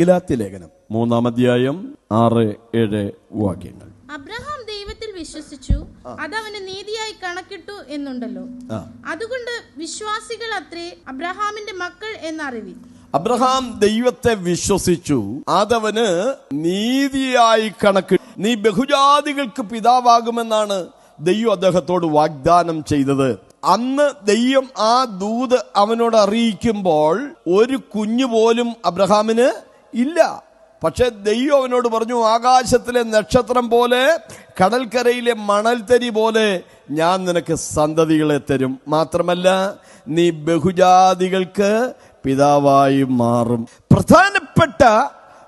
ഗലാത്തി ലേഖനം. മൂന്നാം അധ്യായം ആറ് ഏഴ് വാക്യങ്ങൾ. അബ്രഹാം ദൈവത്തിൽ വിശ്വസിച്ചു. അത് അവന് നീതിയായി കണക്കിട്ടു എന്നുണ്ടല്ലോ. അതുകൊണ്ട് വിശ്വാസികൾ അത്രേ അബ്രഹാമിന്റെ മക്കൾ എന്നറിവി അബ്രഹാം ദൈവത്തെ വിശ്വസിച്ചു. അതവന് നീതിയായി കണക്ക്. നീ ബഹുജാതികൾക്ക് പിതാവാകുമെന്നാണ് ദൈവം അദ്ദേഹത്തോട് വാഗ്ദാനം ചെയ്തത്. അന്ന് ദൈവം ആ ദൂത് അവനോട് അറിയിക്കുമ്പോൾ ഒരു കുഞ്ഞു പോലും അബ്രഹാമിന് ഇല്ല. പക്ഷെ ദൈവം അവനോട് പറഞ്ഞു ആകാശത്തിലെ നക്ഷത്രം പോലെ കടൽക്കരയിലെ മണൽത്തരി പോലെ ഞാൻ നിനക്ക് സന്തതികളെ തരും. മാത്രമല്ല നീ ബഹുജാതികൾക്ക് പിതാവായി മാറും. പ്രധാനപ്പെട്ട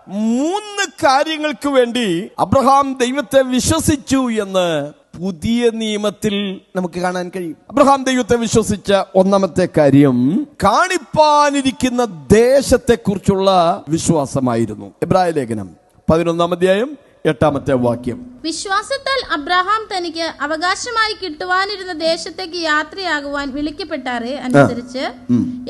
മൂന്ന് കാര്യങ്ങൾക്ക് വേണ്ടി അബ്രഹാം ദൈവത്തെ വിശ്വസിച്ചു എന്ന് പുതിയ നിയമത്തിൽ നമുക്ക് കാണാൻ കഴിയും. അബ്രഹാം ദൈവത്തെ വിശ്വസിച്ച ഒന്നാമത്തെ കാര്യം കാണിപ്പാനിരിക്കുന്ന ദേശത്തെക്കുറിച്ചുള്ള വിശ്വാസമായിരുന്നു. എബ്രായ ലേഖനം പതിനൊന്നാം അധ്യായം എട്ടാമത്തെ വാക്യം. വിശ്വാസത്താൽ അബ്രഹാം തനിക്ക് അവകാശമായി കിട്ടുവാനിരുന്ന ദേശത്തേക്ക് യാത്രയാകുവാൻ വിളിക്കപ്പെട്ടാറേ? അനുസരിച്ച്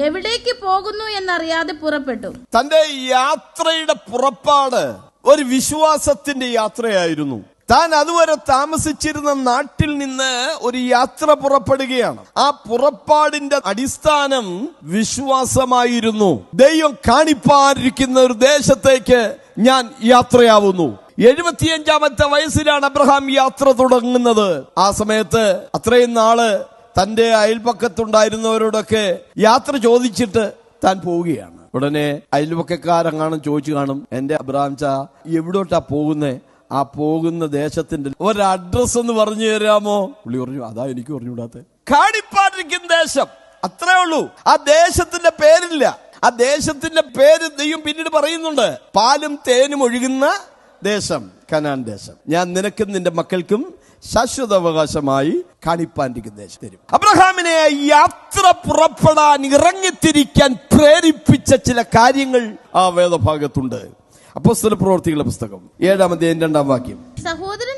എവിടേക്ക് പോകുന്നു എന്നറിയാതെ പുറപ്പെട്ടു. തന്റെ യാത്രയുടെ പുറപ്പാട് ഒരു വിശ്വാസത്തിന്റെ യാത്രയായിരുന്നു. താൻ അതുവരെ താമസിച്ചിരുന്ന നാട്ടിൽ നിന്ന് ഒരു യാത്ര പുറപ്പെടുകയാണ്. ആ പുറപ്പാടിന്റെ അടിസ്ഥാനം വിശ്വാസമായിരുന്നു. ദൈവം കാണിപ്പാനിരിക്കുന്ന ഒരു ദേശത്തേക്ക് ഞാൻ യാത്രയാവുന്നു. എഴുപത്തിയഞ്ചാമത്തെ വയസ്സിലാണ് അബ്രഹാം യാത്ര തുടങ്ങുന്നത്. ആ സമയത്ത് അത്രയും നാൾ തന്റെ അയൽപക്കത്തുണ്ടായിരുന്നവരോടൊക്കെ യാത്ര ചോദിച്ചിട്ട് താൻ പോവുകയാണ്. ഉടനെ അയൽപക്കക്കാരെങ്ങാനും ചോദിച്ചു കാണും എന്റെ അബ്രഹാം ചാ എവിടോട്ടാ പോകുന്നേ? ആ പോകുന്ന ദേശത്തിന്റെ ഒരു അഡ്രസ് ഒന്ന് പറഞ്ഞു തരാമോ? പുള്ളി പറഞ്ഞു അതാ എനിക്ക് പറഞ്ഞുകൂടാത്ത കാണിപ്പാട്ടിരിക്കുന്ന ദേശം അത്രേ ഉള്ളൂ. ആ ദേശത്തിന്റെ പേരില്ല. ആ ദേശത്തിന്റെ പേര് ദൈവം പിന്നീട് പറയുന്നുണ്ട്. പാലും തേനും ഒഴുകുന്ന ദേശം കനാൻ ദേശം. ഞാൻ നിനക്കും നിന്റെ മക്കൾക്കും ശാശ്വത അവകാശമായി കാണിപ്പാന്റെ ദേശം തരും. അബ്രഹാമിനെ യാത്ര പുറപ്പെടാൻ ഇറങ്ങിത്തിരിക്കാൻ പ്രേരിപ്പിച്ച ചില കാര്യങ്ങൾ ആ വേദഭാഗത്തുണ്ട്. അപ്പോസ്തല പ്രവർത്തികളുടെ പുസ്തകം. ഏഴാമത്തെ രണ്ടാം വാക്യം. സഹോദരന്മാരും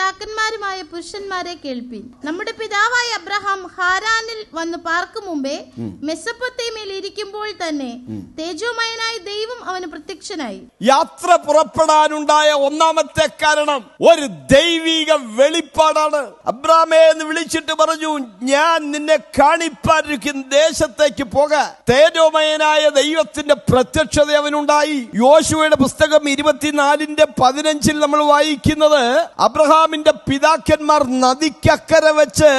പിതാക്കന്മാരുമായ പുരുഷന്മാരെ കേൾപ്പിൻ. നമ്മുടെ പിതാവായ അബ്രഹാം ഹാരാനിൽ വന്ന് പാർക്കും മുമ്പേ മെസ്സപ്പൊത്തേമയിൽ ഇരിക്കുമ്പോൾ തന്നെ തേജോമയനായ ദൈവം അവന് പ്രത്യക്ഷനായി. യാത്ര പുറപ്പെടാനുണ്ടായ ഒന്നാമത്തെ കാരണം ഒരു ദൈവിക വെളിപ്പാടാണ്. അബ്രാമേ എന്ന് വിളിച്ചിട്ട് പറഞ്ഞു ഞാൻ നിന്നെ കാണിപ്പാനിരിക്കുന്ന ദേശത്തേക്ക് പോക. തേജോമയനായ ദൈവത്തിന്റെ പ്രത്യക്ഷത അവനുണ്ടായി. യോശുവയുടെ പുസ്തകം ഇരുപത്തിനാലിന്റെ പതിനഞ്ചിൽ നമ്മൾ വായിക്കുന്നത് അബ്രഹാമിന്റെ പിതാക്കന്മാർ നദിക്കക്കരെ വെച്ച്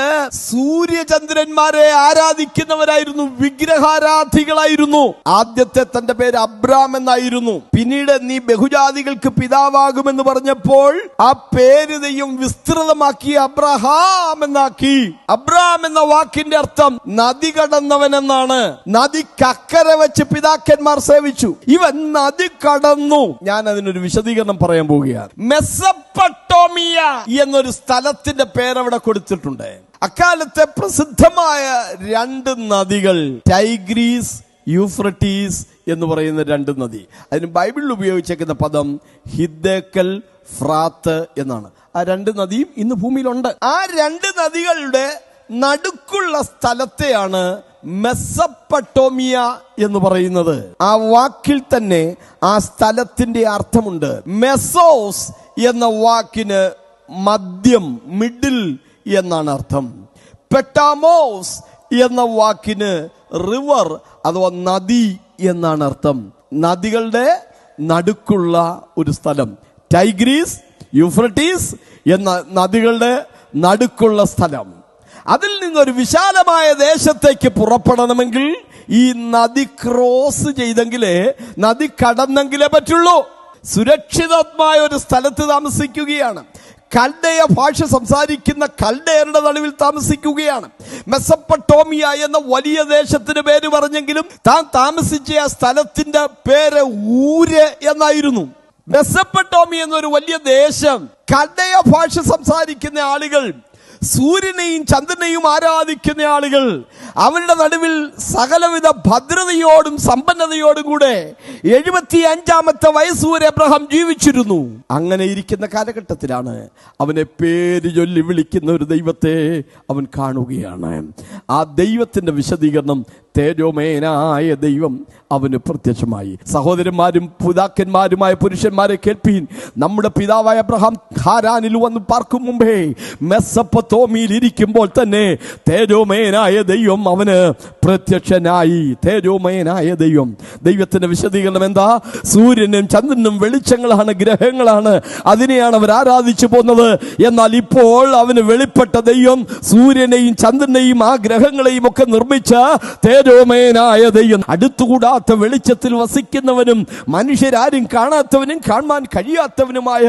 സൂര്യചന്ദ്രന്മാരെ ആരാധിക്കുന്നവരായിരുന്നു വിഗ്രഹാരാധികളായിരുന്നു. ആദ്യത്തെ തന്റെ പേര് അബ്രാം എന്നായിരുന്നു. പിന്നീട് നീ ബഹുജാതികൾക്ക് പിതാവാകുമെന്ന് പറഞ്ഞപ്പോൾ ആ പേര് ദൈവം വിസ്തൃതമാക്കി അബ്രഹാം എന്നാക്കി. അബ്രാം എന്ന വാക്കിന്റെ അർത്ഥം നദി കടന്നവൻ എന്നാണ്. നദിക്കക്കരെ വെച്ച് പിതാക്കന്മാർ സേവിച്ചു. ഇവൻ നദി കടന്നു. ഞാൻ അതിനൊരു വിശദീകരണം പറയാൻ പോവുകയാണ്. മെസ്സപ്പട്ടോമിയ എന്നൊരു സ്ഥലത്തിന്റെ പേരവിടെ കൊടുത്തിട്ടുണ്ട്. അക്കാലത്തെ പ്രസിദ്ധമായ രണ്ട് നദികൾ ടൈഗ്രീസ് യൂഫ്രട്ടീസ് എന്ന് പറയുന്ന രണ്ട് നദി. അതിന് ബൈബിളിൽ ഉപയോഗിച്ചേക്കുന്ന പദം ഹിദ്ദേക്കൽ ഫ്രാത്ത് എന്നാണ്. ആ രണ്ട് നദിയും ഇന്ന് ഭൂമിയിലുണ്ട്. ആ രണ്ട് നദികളുടെ നടുക്കുള്ള സ്ഥലത്തെയാണ് മെസ്സപ്പട്ടോമിയ എന്ന് പറയുന്നത്. ആ വാക്കിൽ തന്നെ ആ സ്ഥലത്തിന്റെ അർത്ഥമുണ്ട്. മെസോസ് എന്ന വാക്കിന് മദ്യം മിഡിൽ എന്നാണ് അർത്ഥം. പെട്ടാമോസ് എന്ന വാക്കിന് റിവർ അഥവാ നദി എന്നാണ് അർത്ഥം. നദികളുടെ നടുക്കുള്ള ഒരു സ്ഥലം. ടൈഗ്രീസ് യുഫ്രട്ടീസ് എന്ന നദികളുടെ നടുക്കുള്ള സ്ഥലം. അതിൽ നിന്നൊരു വിശാലമായ ദേശത്തേക്ക് പുറപ്പെടണമെങ്കിൽ ഈ നദി ക്രോസ് ചെയ്തെങ്കിലേ നദി കടന്നെങ്കിലേ പറ്റുള്ളൂ. സുരക്ഷിതമായ ഒരു സ്ഥലത്ത് താമസിക്കുകയാണ്. കൽഡയ ഭാഷ സംസാരിക്കുന്ന കൽഡയരുടെ നടുവിൽ താമസിക്കുകയാണ്. മെസ്സപ്പട്ടോമിയ എന്ന വലിയ ദേശത്തിന് പേര് പറഞ്ഞെങ്കിലും താൻ താമസിച്ച ആ സ്ഥലത്തിന്റെ പേര് ഊര് എന്നായിരുന്നു. മെസ്സപ്പട്ടോമി എന്നൊരു വലിയ ദേശം കൽഡയ ഭാഷ സംസാരിക്കുന്ന ആളുകൾ സൂര്യനെയും ചന്ദ്രനെയും ആരാധിക്കുന്ന ആളുകൾ അവരുടെ നടുവിൽ സകലവിധ ഭദ്രതയോടും സമ്പന്നതയോടും കൂടെ എഴുപത്തി അഞ്ചാമത്തെ വയസ്സുവരെ അബ്രഹാം ജീവിച്ചിരുന്നു. അങ്ങനെ ഇരിക്കുന്ന കാലഘട്ടത്തിലാണ് അവനെ പേര് ചൊല്ലി വിളിക്കുന്ന ഒരു ദൈവത്തെ അവൻ കാണുകയാണ്. ആ ദൈവത്തിന്റെ വിശദീകരണം തേജോമേനായ ദൈവം അവന് പ്രത്യക്ഷമായി. സഹോദരന്മാരും പിതാക്കന്മാരുമായ പുരുഷന്മാരെ കേൾപ്പീൻ. നമ്മുടെ പിതാവായ അബ്രഹാം ഹാരാനിൽ വന്ന് പാർക്കും മുമ്പേ മെസ്സപ്പത്തോമിയിൽ ഇരിക്കുമ്പോൾ തന്നെ തേജോമേനായ ദൈവം അവന് പ്രത്യക്ഷനായി. തേജോമയനായ ദൈവം. ദൈവത്തിന്റെ വിശദീകരണം എന്താ? സൂര്യനും ചന്ദ്രനും വെളിച്ചങ്ങളാണ് ഗ്രഹങ്ങളാണ്. അതിനെയാണ് അവർ ആരാധിച്ചു പോകുന്നത് എന്നാൽ ഇപ്പോൾ അവന് വെളിപ്പെട്ട ദൈവം സൂര്യനെയും ചന്ദ്രനെയും ആ ഗ്രഹങ്ങളെയും ഒക്കെ നിർമ്മിച്ച തേജോമയനായ ദൈവം. അടുത്തുകൂടാത്ത വെളിച്ചത്തിൽ വസിക്കുന്നവനും മനുഷ്യരാരും കാണാത്തവനും കാണാൻ കഴിയാത്തവനുമായ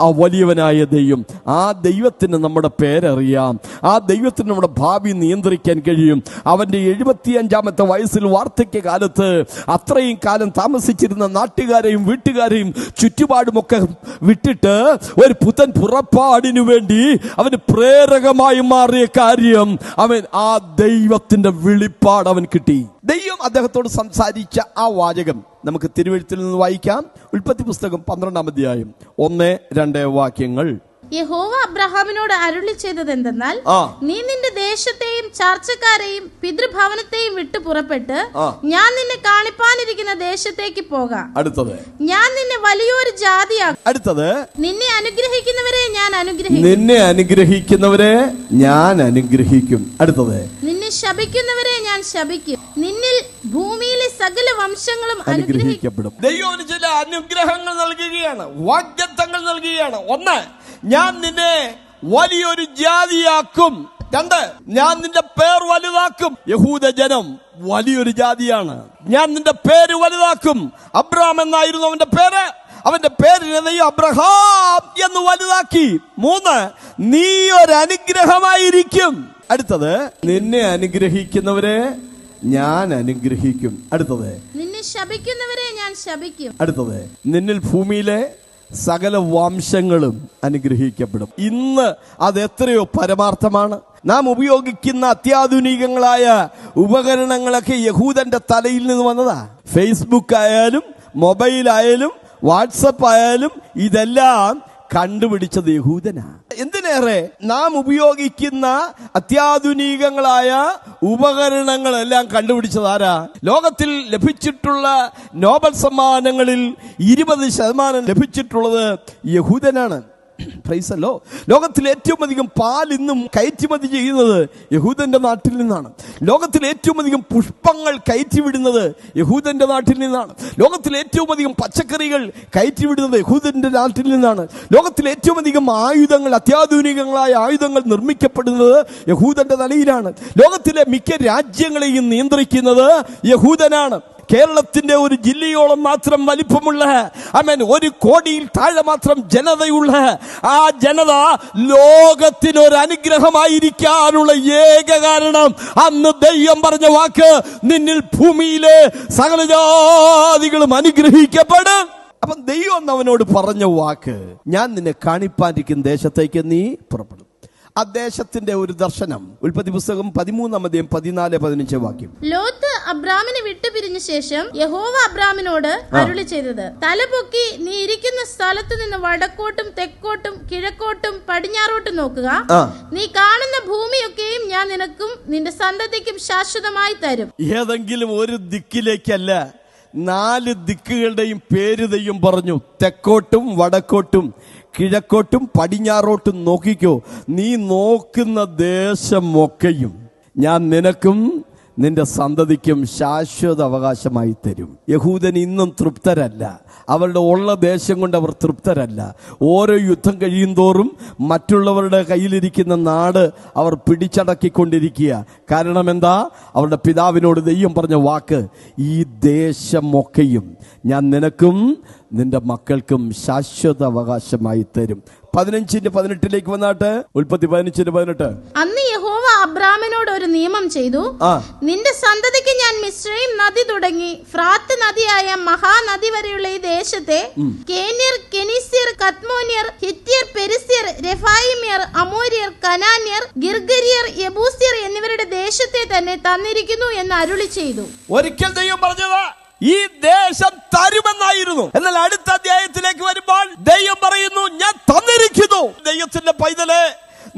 ആ വലിയവനായ ദൈവം. ആ ദൈവത്തിന് നമ്മുടെ പേരറിയാം. ആ ദൈവത്തിന് നമ്മുടെ ഭാവി നിയന്ത്രിക്കാൻ കഴിയും. അവന്റെ എഴുപത്തിയഞ്ചാമത്തെ വയസ്സിൽ വാർദ്ധക്യ കാലത്ത് അത്രയും കാലം താമസിച്ചിരുന്ന നാട്ടുകാരെയും വീട്ടുകാരെയും ചുറ്റുപാടുമൊക്കെ വിട്ടിട്ട് ഒരു പുത്തൻ പുറപ്പാടിനു വേണ്ടി അവന് പ്രേരകമായി മാറിയ കാര്യം അവൻ ആ ദൈവത്തിന്റെ വിളിപ്പാട് അവൻ കിട്ടി. ദൈവം അദ്ദേഹത്തോട് സംസാരിച്ച ആ വാചകം നമുക്ക് തിരുവഴുത്തിൽ നിന്ന് വായിക്കാം. ഉൽപ്പത്തി പുസ്തകം പന്ത്രണ്ടാം അധ്യായം. ഒന്ന് രണ്ട് വാക്യങ്ങൾ. യഹോവ അബ്രഹാമിനോട് അരുളി ചെയ്തത് എന്തെന്നാൽ നീ നിന്റെ ദേശത്തെയും ചർച്ചക്കാരെയും പിതൃഭവനത്തെയും വിട്ടു പുറപ്പെട്ട് ഞാൻ നിന്നെ കാണിപ്പാനിരിക്കുന്ന ദേശത്തേക്ക് പോകാം. അടുത്തത്. ഞാൻ നിന്നെ വലിയൊരു ജാതിയാകും അടുത്തത്. നിന്നെ അനുഗ്രഹിക്കുന്നവരെ ഞാൻ അനുഗ്രഹിക്കും. നിന്നെ അനുഗ്രഹിക്കുന്നവരെ ഞാൻ അനുഗ്രഹിക്കും. അടുത്തത്. നിന്നെ ശപിക്കുന്നവരെ ഞാൻ ശപിക്കും. നിന്നിൽ ഭൂമിയിലെ സകല വംശങ്ങളും അനുഗ്രഹിക്കപ്പെടും. ദൈവം ചില അനുഗ്രഹങ്ങൾ നൽകുകയാണ് വാഗ്ദത്തങ്ങൾ നൽകുകയാണ്. ഒന്ന് ഞാൻ നിന്നെ വലിയൊരു ജാതിയാക്കും. രണ്ട് ഞാൻ നിന്റെ പേർ വലുതാക്കും. യഹൂദ ജനം വലിയൊരു ജാതിയാണ്. ഞാൻ നിന്റെ പേര് വലുതാക്കും. അബ്രഹാം എന്നായിരുന്നു അവന്റെ പേര്. അവന്റെ പേരിനെ നീ അബ്രഹാം എന്ന് വലുതാക്കി. മൂന്ന് നീ ഒരു അനുഗ്രഹമായിരിക്കും അടുത്തത് നിന്നെ അനുഗ്രഹിക്കുന്നവരെ ഞാൻ അനുഗ്രഹിക്കും. അടുത്തത് നിന്നെ ശപിക്കുന്നവരെ ഞാൻ ശപിക്കും. അടുത്തത് നിന്നിൽ ഭൂമിയിലെ സകല വംശങ്ങളും അനുഗ്രഹിക്കപ്പെടും. ഇന്ന് അത് എത്രയോ പരമാർത്ഥമാണ്. നാം ഉപയോഗിക്കുന്ന അത്യാധുനികങ്ങളായ ഉപകരണങ്ങളൊക്കെ യഹൂദന്റെ തലയിൽ നിന്ന് വന്നതാ. ഫേസ്ബുക്ക് ആയാലും മൊബൈൽ ആയാലും വാട്സപ്പ് ആയാലും ഇതെല്ലാം കണ്ടുപിടിച്ചത് യഹൂദനാ. എന്തിനേറെ നാം ഉപയോഗിക്കുന്ന അത്യാധുനികങ്ങളായ ഉപകരണങ്ങളെല്ലാം കണ്ടുപിടിച്ചത് ആരാ ലോകത്തിൽ ലഭിച്ചിട്ടുള്ള നോബൽ സമ്മാനങ്ങളിൽ ഇരുപത് ശതമാനം ലഭിച്ചിട്ടുള്ളത് യഹൂദനാണ്. പ്രൈസല്ലോ ലോകത്തിൽ ഏറ്റവും അധികം പാൽ ഇന്നും കയറ്റുമതി ചെയ്യുന്നത് യഹൂദന്റെ നാട്ടിൽ നിന്നാണ്. ലോകത്തിൽ ഏറ്റവും അധികം പുഷ്പങ്ങൾ കയറ്റിവിടുന്നത് യഹൂദന്റെ നാട്ടിൽ നിന്നാണ്. ലോകത്തിൽ ഏറ്റവും അധികം പച്ചക്കറികൾ കയറ്റിവിടുന്നത് യഹൂദന്റെ നാട്ടിൽ നിന്നാണ്. ലോകത്തിൽ ഏറ്റവും അധികം ആയുധങ്ങൾ അത്യാധുനികങ്ങളായ ആയുധങ്ങൾ നിർമ്മിക്കപ്പെടുന്നത് യഹൂദന്റെ തലയിലാണ്. ലോകത്തിലെ മിക്ക രാജ്യങ്ങളെയും നിയന്ത്രിക്കുന്നത് യഹൂദനാണ്. കേരളത്തിന്റെ ഒരു ജില്ലയോളം മാത്രം വലിപ്പമുള്ള അമേൻ ഒരു കോടിയിൽ താഴെ മാത്രം ജനതയുള്ള ആ ജനത ലോകത്തിനൊരനുഗ്രഹമായിരിക്കാനുള്ള ഏക കാരണം അന്ന് ദൈവം പറഞ്ഞ വാക്ക് നിന്നിൽ ഭൂമിയിലെ സകലജാതികളും അനുഗ്രഹിക്കപ്പെടും. അപ്പം ദൈവം അവനോട് പറഞ്ഞ വാക്ക് ഞാൻ നിന്നെ കാണിപ്പാനിരിക്കുന്ന ദേശത്തേക്ക് നീ പുറപ്പെടും. ആ ദേശത്തിന്റെ ഒരു ദർശനം. ഉൽപ്പത്തി പുസ്തകം പതിമൂന്നാം അധ്യയം പതിനാല് പതിനഞ്ച് വാക്യം. ലോത്ത് അബ്രാമിനെ വിട്ടുപിരിഞ്ഞ ശേഷം യഹോവ അബ്രാമിനോട് അരുളി ചെയ്തത്. തലപൊക്കി നീ ഇരിക്കുന്ന സ്ഥലത്ത് നിന്ന് വടക്കോട്ടും തെക്കോട്ടും കിഴക്കോട്ടും പടിഞ്ഞാറോട്ടും നോക്കുക. നീ കാണുന്ന ഭൂമിയൊക്കെയും ഞാൻ നിനക്കും നിന്റെ സന്തതിക്കും ശാശ്വതമായി തരും. ഏതെങ്കിലും ഒരു ദിക്കിലേക്കല്ല നാല് ദിക്കുകളുടെയും പേരുതയും പറഞ്ഞു. തെക്കോട്ടും വടക്കോട്ടും കിഴക്കോട്ടും പടിഞ്ഞാറോട്ടും നോക്കിക്കോ. നീ നോക്കുന്ന ദേശമൊക്കെയും ഞാൻ നിനക്കും നിന്റെ സന്തതിക്കും ശാശ്വത അവകാശമായി തരും. യഹൂദൻ ഇന്നും തൃപ്തരല്ല. അവരുടെ ഉള്ള ദേശം കൊണ്ട് അവർ തൃപ്തരല്ല. ഓരോ യുദ്ധം കഴിയും തോറും മറ്റുള്ളവരുടെ കയ്യിലിരിക്കുന്ന നാട് അവർ പിടിച്ചടക്കിക്കൊണ്ടിരിക്കുക. കാരണം എന്താ? അവരുടെ പിതാവിനോട് ദൈവം പറഞ്ഞ വാക്ക് ഈ ദേശമൊക്കെയും ഞാൻ നിനക്കും നിന്റെ മക്കൾക്കും ശാശ്വത അവകാശമായി തരും. പതിനഞ്ചിന്റെ പതിനെട്ടിലേക്ക് വന്നാട്ട് ഉൽപ്പത്തി പതിനഞ്ചിന്റെ പതിനെട്ട്. അന്ന് യഹോവ അബ്രാമിനോട് ഒരു നിയമം ചെയ്തു. നിന്റെ സന്തതിക്ക് ഞാൻ മിശ്രയും നദി തുടങ്ങി. ഫ്രാത്ത് നദിയായ മഹാനദി വരെയുള്ള ഈ ദേശത്തെ കേന്യർ കെനിസ്യർ കത്മോനിയർ ഹിത്യർ പെരിസ്യർ രഫായിമിയർ അമോര്യർ കനാന്യർ ഗിർഗരിയർ യബൂസ്യർ എന്നിവരുടെ ദേശത്തെ തന്നെ തന്നിരിക്കുന്നു എന്ന് അരുളി ചെയ്തു. ഒരിക്കൽ ദൈവം പറഞ്ഞത്. ഈ ദേശം തരുമെന്നായിരുന്നു. എന്നാൽ അടുത്ത അധ്യായത്തിലേക്ക് വരുമ്പോൾ ദൈവം പറയുന്നു ഞാൻ തന്നിരിക്കുന്നു. ദൈവത്തിന്റെ പൈതലെ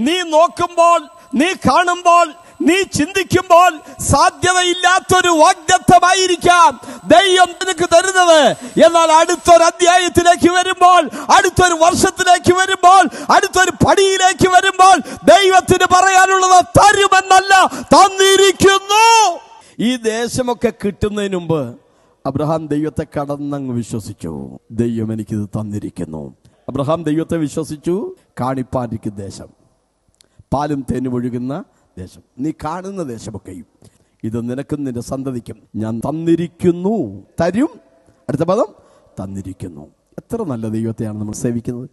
നീ നോക്കുമ്പോൾ നീ കാണുമ്പോൾ നീ ചിന്തിക്കുമ്പോൾ സാധ്യതയില്ലാത്തൊരു വാഗ്ദത്തമായിരിക്കാം ദൈവം നിനക്ക് തരുന്നത്. എന്നാൽ അടുത്തൊരു അധ്യായത്തിലേക്ക് വരുമ്പോൾ അടുത്തൊരു വർഷത്തിലേക്ക് വരുമ്പോൾ അടുത്തൊരു പടിയിലേക്ക് വരുമ്പോൾ ദൈവത്തിന് പറയാനുള്ളത് തരുമെന്നല്ല തന്നിരിക്കുന്നു. ഈ ദേശമൊക്കെ കിട്ടുന്നതിന് മുമ്പ് അബ്രഹാം ദൈവത്തെ കടന്നങ്ങ് വിശ്വസിച്ചു. ദൈവം എനിക്കിത് തന്നിരിക്കുന്നു. അബ്രഹാം ദൈവത്തെ വിശ്വസിച്ചു. കാണിപ്പാനിക്ക് ദേശം. പാലും തേനും ഒഴുകുന്ന ദേശം. നീ കാണുന്ന ദേശമൊക്കെയും. ഇത് നിനക്കും നിന്റെ സന്തതിക്കും ഞാൻ തന്നിരിക്കുന്നു. തരും. അടുത്ത പദം. തന്നിരിക്കുന്നു. എത്ര നല്ല ദൈവത്തെയാണ് നമ്മൾ സേവിക്കുന്നത്.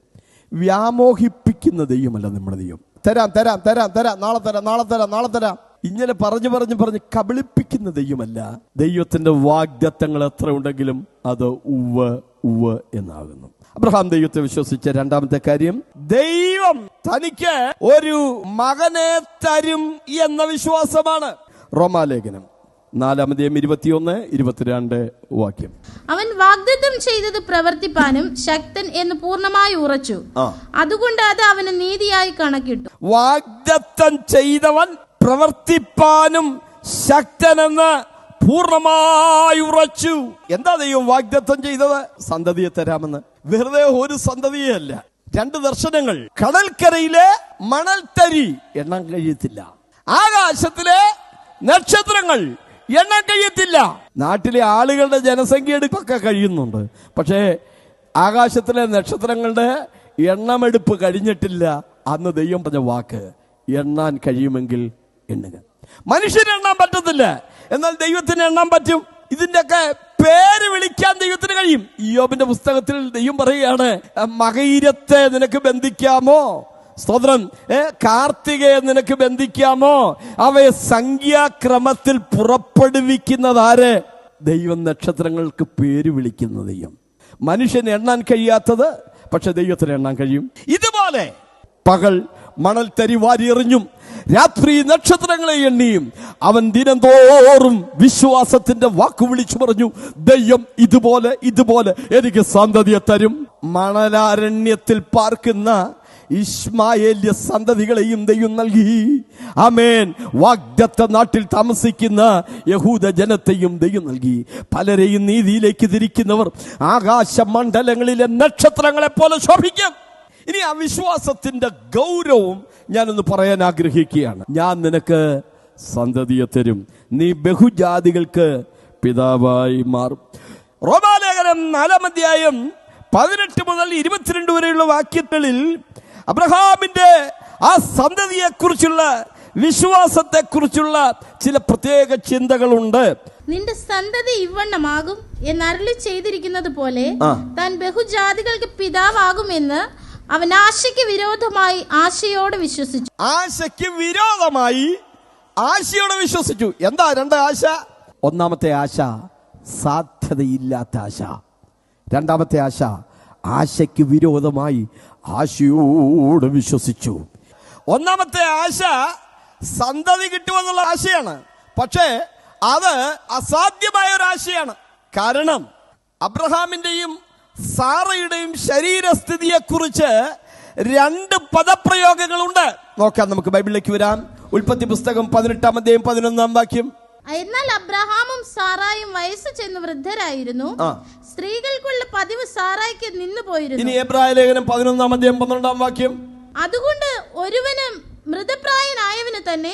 വ്യാമോഹിപ്പിക്കുന്ന ദൈവമല്ല നമ്മുടെ ദൈവം. തരാം തരാം തരാം തരാം. നാളെ തരാം നാളെ തരാം നാളെ തരാം. ഇങ്ങനെ പറഞ്ഞു പറഞ്ഞു പറഞ്ഞ് കബളിപ്പിക്കുന്ന ദൈവമല്ല. ദൈവത്തിന്റെ വാഗ്ദത്തങ്ങൾ എത്ര ഉണ്ടെങ്കിലും അത് ഉവ് ഉവ് എന്നാകുന്നു. അബ്രഹാം ദൈവത്തെ വിശ്വസിച്ച രണ്ടാമത്തെ കാര്യം ദൈവം തനിക്ക് ഒരു മകനെ തരും എന്ന വിശ്വാസമാണ്. റോമാലേഖനം നാലാമതേം ഇരുപത്തിയൊന്ന് ഇരുപത്തിരണ്ട് വാക്യം. അവൻ വാഗ്ദത്തം ചെയ്തത് പ്രവർത്തിപ്പാനും ശക്തൻ എന്ന് പൂർണമായി ഉറച്ചു. അതുകൊണ്ട് അത് അവന് നീതിയായി കണക്കിട്ടു. വാഗ്ദത്തം ചെയ്തവൻ പ്രവർത്തിപ്പാനും ശക്തനെന്ന് പൂർണമായി ഉറച്ചു. എന്താ ദൈവം വാഗ്ദത്തം ചെയ്തത്? സന്തതിയെ തരാമെന്ന്. വെറുതെ ഒരു സന്തതിയല്ല രണ്ട് ദർശനങ്ങൾ. കടൽക്കരയിലെ മണൽത്തരി എണ്ണം കഴിയത്തില്ല. ആകാശത്തിലെ നക്ഷത്രങ്ങൾ എണ്ണം കഴിയത്തില്ല. നാട്ടിലെ ആളുകളുടെ ജനസംഖ്യ എടുപ്പൊക്കെ കഴിയുന്നുണ്ട്. പക്ഷേ ആകാശത്തിലെ നക്ഷത്രങ്ങളുടെ എണ്ണമെടുപ്പ് കഴിഞ്ഞിട്ടില്ല. അന്ന് ദൈവം പറഞ്ഞ വാക്ക് എണ്ണാൻ കഴിയുമെങ്കിൽ എണ്ണുക. മനുഷ്യന് എണ്ണാൻ പറ്റത്തില്ല. എന്നാൽ ദൈവത്തിന് എണ്ണാൻ പറ്റും. ഇതിന്റെയൊക്കെ പേര് വിളിക്കാൻ ദൈവത്തിന് കഴിയും. യോബിന്റെ പുസ്തകത്തിൽ ദൈവം പറയുകയാണ് മകയിരത്തെ നിനക്ക് ബന്ധിക്കാമോ? സ്തോത്രം. കാർത്തികയെ നിനക്ക് ബന്ധിക്കാമോ? അവയെ സംഖ്യാക്രമത്തിൽ പുറപ്പെടുവിക്കുന്നതാര് ദൈവം നക്ഷത്രങ്ങൾക്ക് പേര് വിളിക്കുന്ന ദൈവം. മനുഷ്യന് എണ്ണാൻ കഴിയാത്തത് പക്ഷെ ദൈവത്തിന് എണ്ണാൻ കഴിയും. ഇതുപോലെ പകൽ മണൽ തരി വാരിയെറിഞ്ഞും രാത്രി നക്ഷത്രങ്ങളെ എണ്ണിയും അവൻ ദിനംതോറും വിശ്വാസത്തിന്റെ വാക്കു വിളിച്ചു പറഞ്ഞു ദയ്യം ഇതുപോലെ ഇതുപോലെ എനിക്ക് സന്തതിയെ തരും. മണലാരണ്യത്തിൽ പാർക്കുന്ന ഇസ്മായേല്യ സന്തതികളെയും ദൈവം നൽകി. അമേൻ വാഗ്ദത്ത നാട്ടിൽ താമസിക്കുന്ന യഹൂദ ജനത്തെയും ദൈവം നൽകി. പലരെയും നീതിയിലേക്ക് തിരിക്കുന്നവർ ആകാശ മണ്ഡലങ്ങളിലെ നക്ഷത്രങ്ങളെ പോലെ ശോഭിക്കും. ഇനി ആ വിശ്വാസത്തിന്റെ ഗൗരവം ഞാനൊന്ന് പറയാൻ ആഗ്രഹിക്കുകയാണ്. ഞാൻ നിനക്ക് സന്തതിയെ തരും. നീ ബഹുജാതികൾക്ക് പിതാവായി മാറും. റോമാലേഖനം നാലാം അധ്യായം പതിനെട്ട് മുതൽ ഇരുപത്തിരണ്ട് വരെയുള്ള വാക്യങ്ങളിൽ അബ്രഹാമിന്റെ ആ സന്തതിയെക്കുറിച്ചുള്ള വിശ്വാസത്തെക്കുറിച്ചുള്ള ചില പ്രത്യേക ചിന്തകളുണ്ട്. നിന്റെ സന്തതി ഇവണ്ണമാകും എന്നരളി ചെയ്തിരിക്കുന്നത് പോലെ. താൻ ബഹുജാതികൾക്ക് പിതാവാകുമെന്ന് അവൻ ആശയ്ക്ക് വിരോധമായി ആശയോട് വിശ്വസിച്ചു. ആശയ്ക്ക് വിരോധമായി ആശയോട് വിശ്വസിച്ചു. എന്താ രണ്ട് ആശ? ഒന്നാമത്തെ ആശ സാധ്യതയില്ലാത്ത ആശ. രണ്ടാമത്തെ ആശ ആശയ്ക്ക് വിരോധമായി ആശയോട് വിശ്വസിച്ചു. ഒന്നാമത്തെ ആശ സന്തതി കിട്ടുമെന്നുള്ള ആശയാണ്. പക്ഷേ അത് അസാധ്യമായ ഒരു ആശയാണ്. കാരണം അബ്രഹാമിന്റെയും സാറയുടെയും ശരീരസ്ഥിതിയെക്കുറിച്ച് രണ്ട് പദപ്രയോഗങ്ങളുണ്ട്. നോക്കാം നമുക്ക് ബൈബിളിലേക്ക് വരാം. ഉൽപ്പത്തി പുസ്തകം പതിനെട്ടാം അധ്യായം പതിനൊന്നാം വാക്യം. എന്നാൽ അബ്രഹാമും സാറായും വയസ്സ് ചെന്ന് വൃദ്ധരായിരുന്നു. സ്ത്രീകൾക്കുള്ള പതിവ് സാറായിക്ക് നിന്നു പോയിരുന്നു. ഇനി എബ്രായ ലേഖനം പതിനൊന്നാം അധ്യായം പന്ത്രണ്ടാം വാക്യം. അതുകൊണ്ട് ഒരുവനും മൃതപ്രായനായവന് തന്നെ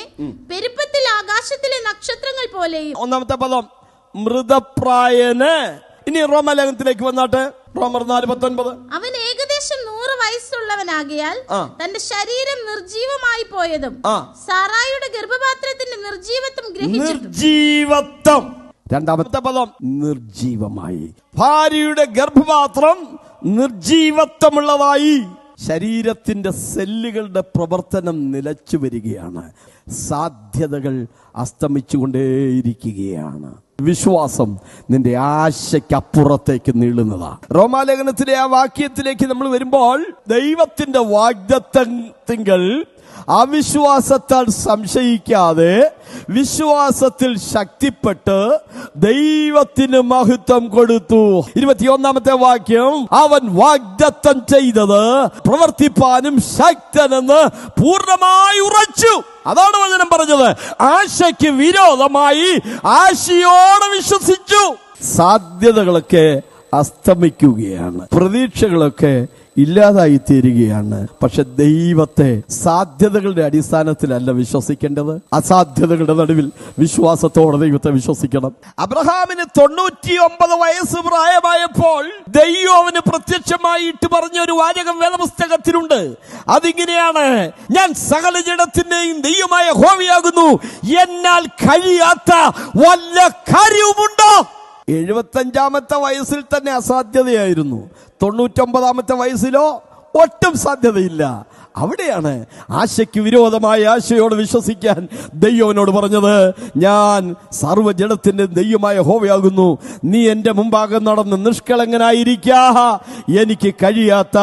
പെരുപ്പത്തിൽ ആകാശത്തിലെ നക്ഷത്രങ്ങൾ പോലെയും ഒന്നാമത്തെ പദം മൃതപ്രായന്. ഇനി റോമലേഖനത്തിലേക്ക് വന്നാട്ടെ. റോമർ നാല് പത്തൊൻപത്. അവൻ ഏകദേശം നൂറ് വയസ്സുള്ളവനാകിയാൽ. തന്റെ ശരീരം നിർജീവമായി പോയതും ആ. സാറായുടെ ഗർഭപാത്രത്തിന്റെ നിർജീവത്വം നിർജീവത്വം രണ്ടാമത്തെ പദം. നിർജീവമായി ഭാര്യയുടെ ഗർഭപാത്രം നിർജീവത്വമുള്ളതായി ശരീരത്തിന്റെ സെല്ലുകളുടെ പ്രവർത്തനം നിലച്ചു വരികയാണ്. സാധ്യതകൾ അസ്തമിച്ചുകൊണ്ടേയിരിക്കുകയാണ്. വിശ്വാസം നിന്റെ ആശയ്ക്കപ്പുറത്തേക്ക് നീളുന്നതാ. റോമാലേഖനത്തിലെ ആ വാക്യത്തിലേക്ക് നമ്മൾ വരുമ്പോൾ ദൈവത്തിന്റെ വാഗ്ദത്തങ്ങൾ അവിശ്വാസത്താൽ സംശയിക്കാതെ വിശ്വാസത്തിൽ ശക്തിപ്പെട്ട് ദൈവത്തിന് മഹത്വം കൊടുത്തു. ഇരുപത്തിയൊന്നാമത്തെ വാക്യം അവൻ വാഗ്ദത്തം ചെയ്തത് പ്രവർത്തിപ്പാനും ശക്തനെന്ന് പൂർണമായി ഉറച്ചു. അതാണ് വചനം പറഞ്ഞത്. ആശയ്ക്ക് വിരോധമായി ആശയോടെ വിശ്വസിച്ചു. സാധ്യതകളൊക്കെ അസ്തമിക്കുകയാണ്. പ്രതീക്ഷകളൊക്കെ ഇല്ലാതായി തീരുകയാണ് പക്ഷെ ദൈവത്തെ സാധ്യതകളുടെ അടിസ്ഥാനത്തിലല്ല വിശ്വസിക്കേണ്ടത്. അസാധ്യതകളുടെ നടുവിൽ വിശ്വാസത്തോടെ ദൈവത്തെ വിശ്വസിക്കണം. അബ്രഹാമിന് തൊണ്ണൂറ്റി ഒമ്പത് വയസ്സ് പ്രായമായപ്പോൾ ദൈവം അവന് പ്രത്യക്ഷമായിട്ട് പറഞ്ഞ ഒരു വാചകം വേദപുസ്തകത്തിലുണ്ട്. അതിങ്ങനെയാണ് ഞാൻ സകല ജഡത്തിന്റെയും ദൈവമായ ഹോവിയാകുന്നു എന്നാൽ കഴിയാത്ത വല്ല കാര്യവുമുണ്ടോ? എഴുപത്തഞ്ചാമത്തെ വയസ്സിൽ തന്നെ അസാധ്യതയായിരുന്നു. തൊണ്ണൂറ്റൊമ്പതാമത്തെ വയസ്സിലോ ഒട്ടും സാധ്യതയില്ല. അവിടെയാണ് ആശയ്ക്ക് വിരോധമായ ആശയോട് വിശ്വസിക്കാൻ ദൈവവനോട് പറഞ്ഞത് ഞാൻ സർവജനത്തിന്റെ ദൈവമായ ഹോവയാകുന്നു നീ എന്റെ മുമ്പാകെ നടന്ന് നിഷ്കളങ്കനായിരിക്കാ. എനിക്ക് കഴിയാത്ത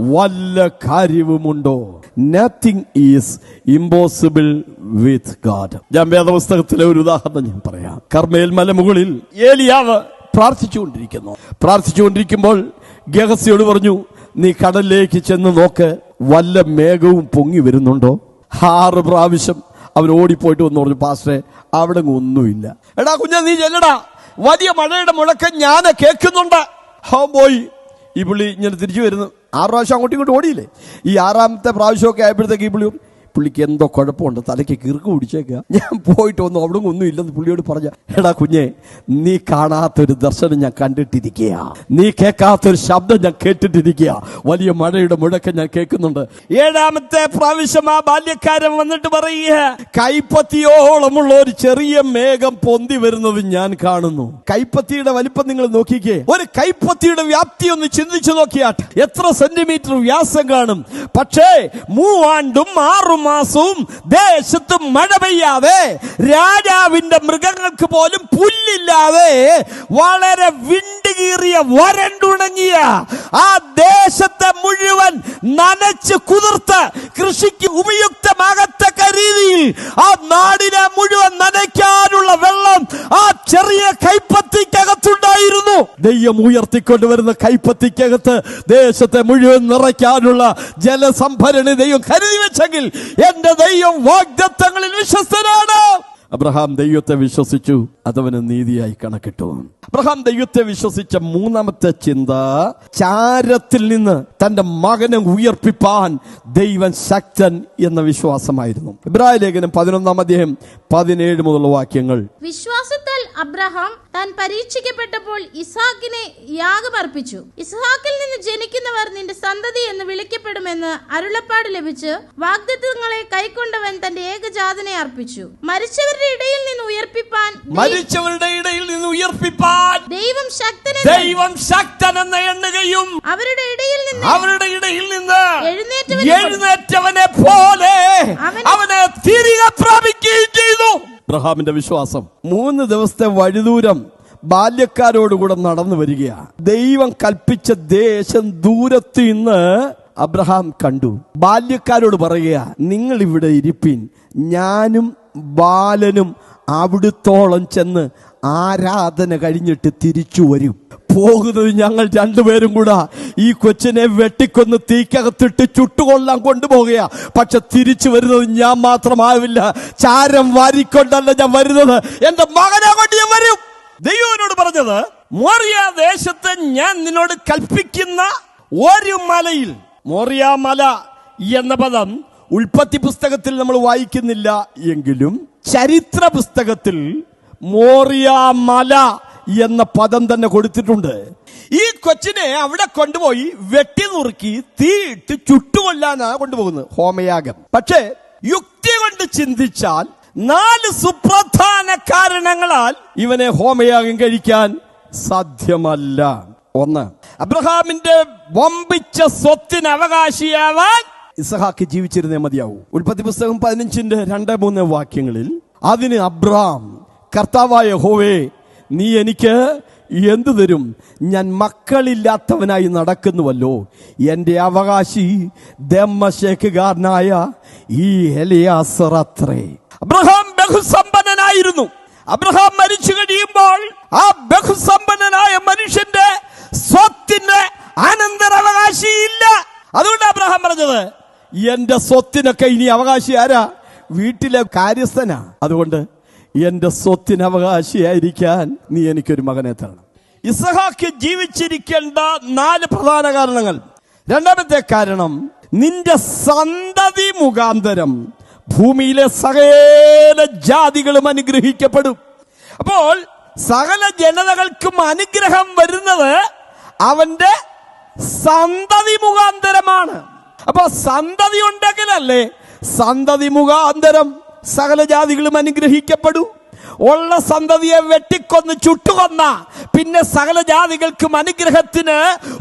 വല്ല കാര്യവുമുണ്ടോ? Nothing is impossible with God ഞാൻ വേദപുസ്തകത്തിലെ ഒരു ഉദാഹരണം ഞാൻ പറയാം. കർമ്മേൽ മലമുകളിൽ ഏലിയാവ് പ്രാർത്ഥിച്ചുകൊണ്ടിരിക്കുന്നു. പ്രാർത്ഥിച്ചുകൊണ്ടിരിക്കുമ്പോൾ ഗഹസിയോട് പറഞ്ഞു നീ കടലിലേക്ക് ചെന്ന് നോക്ക് വല്ല മേഘവും പൊങ്ങി വരുന്നുണ്ടോ? ആറ് പ്രാവശ്യം അവൻ ഓടിപ്പോയിട്ട് വന്നു പറഞ്ഞു പാസ്റ്ററെ അവിടെ ഒന്നുമില്ല. എടാ കുഞ്ഞ നീ ചെല്ലടാ. വലിയ മഴയുടെ മുഴക്കം ഞാൻ കേൾക്കുന്നുണ്ട്. ഹോ പോയി. ഈ പുള്ളി ഇങ്ങനെ തിരിച്ചു വരുന്നു. ആറ് പ്രാവശ്യം അങ്ങോട്ടും ഇങ്ങോട്ടും ഓടിയില്ലേ? ഈ ആറാമത്തെ പ്രാവശ്യമൊക്കെ ആയപ്പോഴത്തേക്ക് ഈ പുള്ളി പറഞ്ഞു, പുള്ളിക്ക് എന്തോ കുഴപ്പമുണ്ട്. തലയ്ക്ക് കിറുക്ക് പിടിച്ചേക്കുക. ഞാൻ പോയിട്ട് വന്നു അവിടെ ഒന്നും ഇല്ലെന്ന് പുള്ളിയോട് പറഞ്ഞ എടാ കുഞ്ഞെ നീ കാണാത്തൊരു ദർശനം ഞാൻ കണ്ടിട്ടിരിക്കുക നീ കേൾക്കാത്തൊരു ശബ്ദം ഞാൻ കേട്ടിട്ടിരിക്കുക വലിയ മഴയുടെ മുഴക്കം ഞാൻ കേൾക്കുന്നുണ്ട്. ഏഴാമത്തെ പ്രാവശ്യം ആ ബാല്യക്കാരൻ വന്നിട്ട് പറയുക കൈപ്പത്തിയോളമുള്ള ഒരു ചെറിയ മേഘം പൊന്തി വരുന്നത് ഞാൻ കാണുന്നു. കൈപ്പത്തിയുടെ വലിപ്പം നിങ്ങൾ നോക്കിക്കേ. ഒരു കൈപ്പത്തിയുടെ വ്യാപ്തി ഒന്ന് ചിന്തിച്ചു നോക്കിയാട്ടെ. എത്ര സെന്റിമീറ്റർ വ്യാസം കാണും. പക്ഷേ മൂവാണ്ടും ആറു മാസവും ദേശത്ത് മഴ പെയ്യാതെ രാജാവിന്റെ മൃഗങ്ങൾക്ക് പോലും പുല്ലില്ലാതെ വളരെ വിണ്ടുകീറിയ വരണ്ടുണങ്ങിയ ആ ദേശത്തെ മുഴുവൻ നനച്ച് കുതിർത്ത് കൃഷിക്ക് ഉപയുക്തമാകത്തക്ക രീതിയിൽ ആ നാടിനെ മുഴുവൻ നനയ്ക്കാനുള്ള വെള്ളം ആ ചെറിയ കൈപ്പത്തിക്കകത്തുണ്ടായിരുന്നു. ദൈവം ഉയർത്തിക്കൊണ്ടുവരുന്ന കൈപ്പത്തിക്കകത്ത് ദേശത്തെ മുഴുവൻ നിറയ്ക്കാനുള്ള ജലസംഭരണി ദൈവം കരുതി വെച്ചെങ്കിൽ എന്റെ ദൈവം വാഗ്ദത്തങ്ങളിൽ വിശ്വസ്തനാണ്. അബ്രഹാം ദൈവത്തെ വിശ്വസിച്ചു അതവന് നീതിയായി കണക്കിട്ടു അബ്രഹാം ദൈവത്തെ വിശ്വസിച്ച മൂന്നാമത്തെ ചിന്ത ചാരത്തിൽ നിന്ന് തന്റെ മകനെ ഉയർപ്പിപ്പാൻ ദൈവൻ ശക്തൻ എന്ന വിശ്വാസമായിരുന്നു. ഇബ്രാഹിം ലേഖനം പതിനൊന്നാം അധ്യായം പതിനേഴ് മുതലുള്ള വാക്യങ്ങൾ. വിശ്വാസത്താൽ അബ്രഹാം താൻ പരീക്ഷിക്കപ്പെട്ടപ്പോൾ ഇസ്ഹാക്കിനെ യാഗമർപ്പിച്ചു. ഇസ്ഹാക്കിൽ നിന്ന് ജനിക്കുന്നവർ നിന്റെ സന്തതി എന്ന് വിളിക്കപ്പെടുമെന്ന് അരുളപ്പാട് ലഭിച്ച് വാഗ്ദത്വങ്ങളെ കൈക്കൊണ്ടവൻ തന്റെ ഏകജാതനെ അർപ്പിച്ചു. മരിച്ചവരുടെ ഇടയിൽ നിന്ന് ഉയർപ്പിപ്പാൻ മരിച്ചവരുടെ ഇടയിൽ നിന്ന് ഉയർപ്പിപ്പാൻ ദൈവം ശക്തനെ ദൈവം ശക്തൻ എന്ന് എണ്ണുകയും അവരുടെ ഇടയിൽ നിന്ന് അവരുടെ ഇടയിൽ നിന്ന് എഴുന്നേറ്റവനെ പോലെ അവനെ തിരികെ പ്രാപിക്കുകയും ചെയ്തു. അബ്രഹാമിന്റെ വിശ്വാസം. മൂന്ന് ദിവസത്തെ വഴിദൂരം ബാല്യക്കാരോടുകൂടെ നടന്നു വരികയാണ്. ദൈവം കൽപ്പിച്ച ദേശം ദൂരത്ത് ഇന്ന് അബ്രഹാം കണ്ടു. ബാല്യക്കാരോട് പറയുക നിങ്ങൾ ഇവിടെ ഇരിപ്പിൻ. ഞാനും ബാലനും അവിടുത്തോളം ചെന്ന് ആരാധന കഴിഞ്ഞിട്ട് തിരിച്ചു വരും. പോകുന്നത് ഞങ്ങൾ രണ്ടുപേരും കൂടെ. ഈ കൊച്ചിനെ വെട്ടിക്കൊന്ന് തീക്കകത്തിട്ട് ചുട്ടുകൊള്ളാൻ കൊണ്ടുപോകുക പക്ഷെ തിരിച്ചു വരുന്നത് ഞാൻ മാത്രമാവില്ല. ചാരം വാരിക്കൊണ്ടല്ല ഞാൻ വരുന്നത്. എന്റെ മകനെ കൊണ്ട് ഞാൻ വരും. ദൈവനോട് പറഞ്ഞത് മോറിയ ദേശത്ത് ഞാൻ നിന്നോട് കൽപ്പിക്കുന്ന ഒരു മലയിൽ മോറിയ മല എന്ന പദം ഉൽപ്പത്തി പുസ്തകത്തിൽ നമ്മൾ വായിക്കുന്നില്ല. എങ്കിലും ചരിത്ര പുസ്തകത്തിൽ മോറിയ മല എന്ന പദം തന്നെ കൊടുത്തിട്ടുണ്ട്. ഈ കൊച്ചിനെ അവിടെ കൊണ്ടുപോയി വെട്ടി നുറുക്കി തീയിട്ട് ചുട്ടുകൊല്ലാനാണ് കൊണ്ടുപോകുന്നത് ഹോമയാഗം. പക്ഷേ യുക്തി കൊണ്ട് ചിന്തിച്ചാൽ നാല് സുപ്രധാന കാരണങ്ങളാൽ ഇവനെ ഹോമയാഗം കഴിക്കാൻ സാധ്യമല്ല. ഒന്ന് അബ്രഹാമിന്റെ വമ്പിച്ച സ്വത്തിന് അവകാശിയാവാൻ ഇസഹാക്ക് ജീവിച്ചിരുന്നേ മതിയാവൂ. ഉൽപ്പത്തി പുസ്തകം പതിനഞ്ചിന്റെ രണ്ട് മൂന്ന് വാക്യങ്ങളിൽ അതിന് അബ്രാം കർത്താവായ ഹോവേ നീ എനിക്ക് എന്തു തരും? ഞാൻ മക്കളില്ലാത്തവനായി നടക്കുന്നുവല്ലോ. എന്റെ അവകാശി ദമ്മശേഖുകാരനായ ഈ എലിയാസർ അത്രേ. അബ്രഹാം ബഹുസമ്പന്നനായിരുന്നു. അബ്രഹാം മരിച്ചു കഴിയുമ്പോൾ ആ ബഹുസമ്പന്നനായ മനുഷ്യന്റെ സ്വത്തിന് അനന്തരാവകാശിയില്ല. അതുകൊണ്ട് അബ്രഹാം പറഞ്ഞത് എന്റെ സ്വത്തിനൊക്കെ ഇനി അവകാശി ആരാ? വീട്ടിലെ കാര്യസ്ഥനാ. അതുകൊണ്ട് എന്റെ സ്വത്തിന് അവകാശിയായിരിക്കാൻ നീ എനിക്കൊരു മകനെ തരണം. ഇസഹാക്ക് ജീവിച്ചിരിക്കേണ്ട നാല് പ്രധാന കാരണങ്ങൾ. രണ്ടാമത്തെ കാരണം നിന്റെ സന്തതി മുഖാന്തരം ഭൂമിയിലെ സകല ജാതികളും അനുഗ്രഹിക്കപ്പെടും. അപ്പോൾ സകല ജനതകൾക്കും അനുഗ്രഹം വരുന്നത് അവന്റെ സന്തതി മുഖാന്തരമാണ്. അപ്പൊ സന്തതി ഉണ്ടെങ്കിലല്ലേ സന്തതി മുഖാന്തരം സകല ജാതികളും അനുഗ്രഹിക്കപ്പെടൂ. ഉള്ള സന്തതിയെ വെട്ടിക്കൊന്ന് ചുട്ടുകൊന്ന. പിന്നെ സകല ജാതികൾക്കും അനുഗ്രഹത്തിന്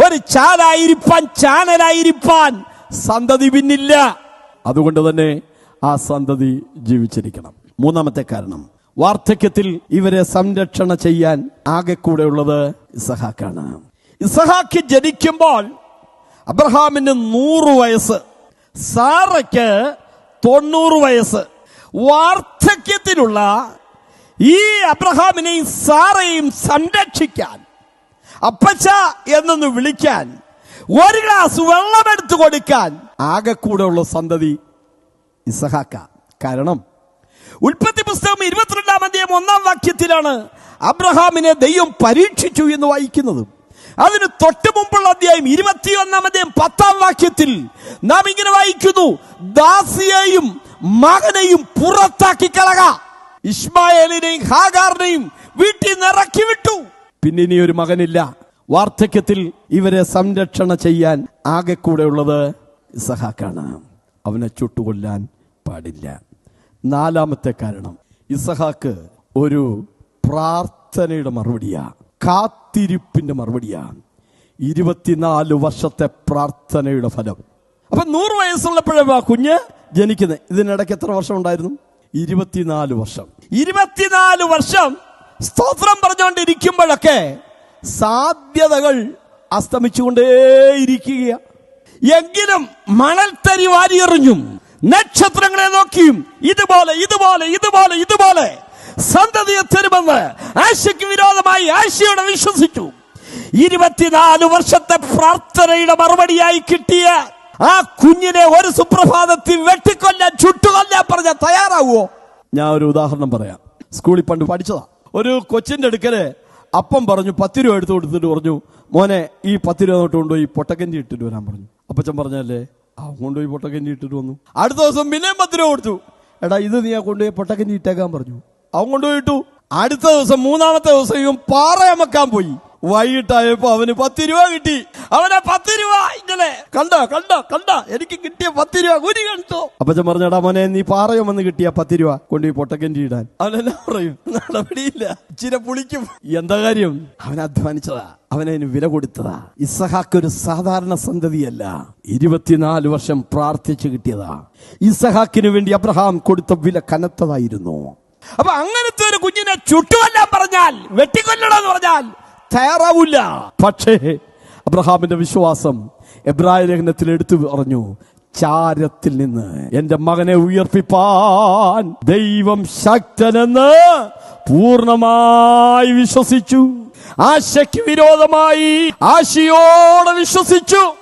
ഒരു ചാലായിരിപ്പാൻ ചാനലായിരിപ്പാൻ സന്തതി പിന്നില്ല. അതുകൊണ്ട് തന്നെ ആ സന്തതി ജീവിച്ചിരിക്കണം. മൂന്നാമത്തെ കാരണം. വാർദ്ധക്യത്തിൽ ഇവരെ സംരക്ഷണ ചെയ്യാൻ ആകെ കൂടെ ഉള്ളത് ഇസഹാക്കാണ്. ഇസഹാക്ക് ജനിക്കുമ്പോൾ അബ്രഹാമിന് നൂറ് വയസ്സ് സാറയ്ക്ക് തൊണ്ണൂറ് വയസ്സ് വാർദ്ധക്യത്തിലുള്ള ഈ അബ്രഹാമിനെയും സാറയും സംരക്ഷിക്കാൻ അപ്പച്ച എന്നൊന്ന് വിളിക്കാൻ ഒരു ഗ്ലാസ് വെള്ളമെടുത്തു കൊടുക്കാൻ ആകെ കൂടെ ഉള്ള സന്തതി ഇസഹാക്ക. കാരണം ഉൽപ്പത്തി പുസ്തകം ഇരുപത്തിരണ്ടാം അധ്യായം ഒന്നാം വാക്യത്തിലാണ് അബ്രഹാമിനെ ദൈവം പരീക്ഷിച്ചു എന്ന് വായിക്കുന്നത്. അതിന് തൊട്ട് മുമ്പുള്ള അധ്യായം ഇരുപത്തിയൊന്നാം അധ്യായം പത്താം വാക്യത്തിൽ നാം ഇങ്ങനെ വായിക്കുന്നു ദാസിയെയും മകനെയും പുറത്താക്കി കളക. ഇസ്മായേലിനെയും ഹാഗാറിനെയും വീട്ടിൽ നിറക്കി വിട്ടു. പിന്നെ ഇനി ഒരു മകനില്ല. വാർദ്ധക്യത്തിൽ ഇവരെ സംരക്ഷണ ചെയ്യാൻ ആകെ കൂടെ ഉള്ളത് ഇസഹാക്കാണ്. അവനെ ചുട്ടുകൊല്ലാൻ പാടില്ല. നാലാമത്തെ കാരണം. ഇസഹാക്ക് ഒരു പ്രാർത്ഥനയുടെ മറുപടിയാ. കാത്തിരിപ്പിന്റെ മറുപടിയാ. ഇരുപത്തിനാല് വർഷത്തെ പ്രാർത്ഥനയുടെ ഫലം. അപ്പൊ നൂറ് വയസ്സുള്ളപ്പോഴേ കുഞ്ഞ്. ജനിക്കുന്നത്. ഇതിനിടയ്ക്ക് എത്ര വർഷം ഉണ്ടായിരുന്നു? ഇരുപത്തിനാല് വർഷം. ഇരുപത്തിനാല് വർഷം സ്തോത്രം പറഞ്ഞുകൊണ്ടിരിക്കുമ്പോഴൊക്കെ സാധ്യതകൾ അസ്തമിച്ചുകൊണ്ടേയിരിക്കുക എങ്കിലും മണൽത്തരി വാരിയെറിഞ്ഞും നക്ഷത്രങ്ങളെ നോക്കിയും ഇതുപോലെ ഇതുപോലെ ഇതുപോലെ ഇതുപോലെ സന്തതിയെ തരുമെന്ന് ആശയ്ക്ക് വിരോധമായി ആശയോടെ വിശ്വസിച്ചു. ഇരുപത്തിനാല് വർഷത്തെ പ്രാർത്ഥനയുടെ മറുപടിയായി കിട്ടിയ ആ കുഞ്ഞിനെ ഒരു സുപ്രഭാതത്തിൽ വെട്ടിക്കൊല്ലാൻ ചുട്ടുകൊല്ലാൻ പറഞ്ഞ തയ്യാറാവുമോ ഞാൻ ഒരു ഉദാഹരണം പറയാം. സ്കൂളിൽ പണ്ട് പഠിച്ചതാ. ഒരു കൊച്ചിന്റെ അടുക്കൽ അപ്പം പറഞ്ഞു പത്ത് രൂപ എടുത്തു കൊടുത്തിട്ട് പറഞ്ഞു മോനെ ഈ പത്ത് രൂപ തൊട്ട് കൊണ്ടുപോയി പൊട്ടക്കഞ്ചി ഇട്ടിട്ട് വരാൻ പറഞ്ഞു. അപ്പച്ചൻ പറഞ്ഞല്ലേ ആ കൊണ്ടുപോയി പൊട്ടക്കഞ്ചി ഇട്ടിട്ട് വന്നു. അടുത്ത ദിവസം പിന്നെയും പത്ത് രൂപ കൊടുത്തു. എടാ ഇത് നീ കൊണ്ടുപോയി പൊട്ടക്കഞ്ചി ഇട്ടേക്കാൻ പറഞ്ഞു. അവൻ കൊണ്ടുപോയിട്ടു. അടുത്ത ദിവസം മൂന്നാമത്തെ ദിവസം ഇവൻ പാറയമക്കാൻ പോയി. വൈകിട്ടായപ്പോ അവന് പത്ത് രൂപ കിട്ടി. അവനെ പത്ത് രൂപ ഇങ്ങനെ കണ്ട കണ്ട കണ്ട? എനിക്ക് കിട്ടിയ പത്ത് രൂപ കുരി കണ്ടോ? അപ്പച്ചൻ പറഞ്ഞടാ മോനെ നീ പാറയോ വന്ന് കിട്ടിയ പത്ത് രൂപ കൊണ്ടുപോയി പൊട്ടക്കന്റി ഇടാൻ. അവനെല്ലാം പറയും? നടപടിയില്ല. ഇച്ചിരി പുളിക്കും. എന്താ കാര്യം? അവൻ അധ്വാനിച്ചതാ. അവനതിന് വില കൊടുത്തതാ. ഇസഹാക്ക് ഒരു സാധാരണ സന്തതിയല്ല. ഇരുപത്തിനാല് വർഷം പ്രാർത്ഥിച്ചു കിട്ടിയതാ. ഇസഹാക്കിന് വേണ്ടി അബ്രഹാം കൊടുത്ത വില കനത്തതായിരുന്നു. അപ്പൊ അങ്ങനത്തെ ഒരു കുഞ്ഞിനെ ചുട്ടുകൊല്ലാൻ പറഞ്ഞാൽ വെട്ടിക്കൊല്ലണമെന്ന് പറഞ്ഞാൽ തയ്യാറാവില്ല പക്ഷേ അബ്രഹാമിന്റെ വിശ്വാസം എബ്രായ ലേഖനത്തിൽ എടുത്തു പറഞ്ഞു ചാരത്തിൽ നിന്ന് എന്റെ മകനെ ഉയർപ്പിപ്പാൻ ദൈവം ശക്തനെന്ന് പൂർണമായി വിശ്വസിച്ചു. ആശയ്ക്ക് വിരോധമായി ആശയോടെ വിശ്വസിച്ചു.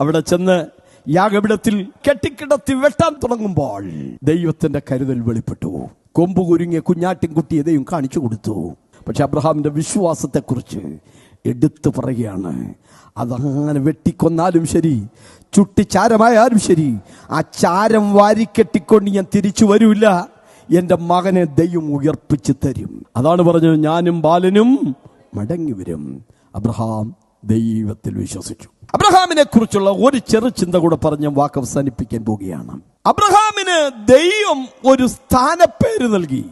അവിടെ ചെന്ന് യാഗപിടത്തിൽ കെട്ടിക്കിടത്തി വെട്ടാൻ തുടങ്ങുമ്പോൾ ദൈവത്തിന്റെ കരുതൽ വെളിപ്പെട്ടു. കൊമ്പ് കുരുങ്ങിയ കുഞ്ഞാട്ടിൻകുട്ടിയെ ദൈവം കാണിച്ചു കൊടുത്തു. പക്ഷെ അബ്രഹാമിന്റെ വിശ്വാസത്തെക്കുറിച്ച് എടുത്തു പറയുകയാണ്. അതങ്ങനെ വെട്ടിക്കൊന്നാലും ശരി ചുട്ടിച്ചാരമായാലും ശരി ആ ചാരം വാരിക്കെട്ടിക്കൊണ്ട് ഞാൻ തിരിച്ചു വരൂല. എന്റെ മകനെ ദൈവം ഉയർപ്പിച്ചു തരും. അതാണ് പറഞ്ഞത് ഞാനും ബാലനും മടങ്ങി വരും. അബ്രഹാം ദൈവത്തിൽ വിശ്വസിച്ചു. അബ്രഹാമിനെ കുറിച്ചുള്ള ഒരു ചെറു ചിന്ത കൂടെ പറഞ്ഞ് വാക്ക് അവസാനിപ്പിക്കാൻ പോവുകയാണ്. അബ്രഹാമിന് ദൈവം ഒരു സ്ഥാനപ്പേര് നൽകി.